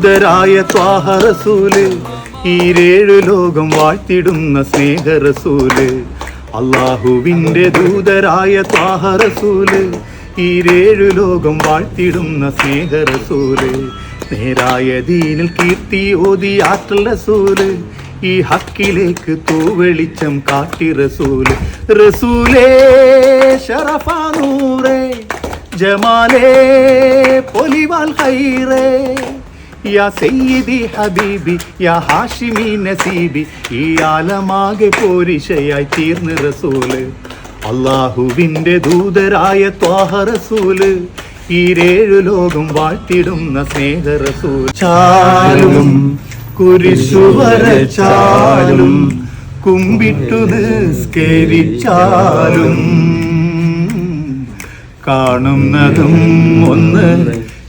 ദൂതരായ ത്വാഹ റസൂൽ ഈരേഴു ലോകം വാഴ്ത്തിടുന്ന സ്നേഹ റസൂൽ അള്ളാഹുവിന്റെ ദൂതരായ ത്വാഹ റസൂൽ ഈരേഴു ലോകം വാഴ്ത്തിടുന്ന സ്നേഹ റസൂൽ നേരായ ദീനിൽ കീർത്തി ഓതി ആറ്റൽ റസൂൽ ഈ ഹക്കിലേക്ക് തൂവെളിച്ചം കാട്ടി റസൂൽ റസൂലേ ഷറഫാനൂറേ ജമാലേ പൊലിവാൽ ഹൈറേ യാ സയ്യിദി ഹബീബി യാ ഹാഷിമി നസീബി ഈ ആലമാകെ പോരിശയായി തീർന്ന് റസൂൽ. അള്ളാഹുവിന്റെ ദൂതരായ ത്വാഹ റസൂൽ ഈരേഴു ലോകം വാഴ്ത്തിടുന്ന സ്നേഹ റസൂൽ ചാലും കുരിശു വരച്ചാലും കുമ്പിട്ടു നിസ്കരിച്ചാലും കാണുന്നതും ഒന്ന്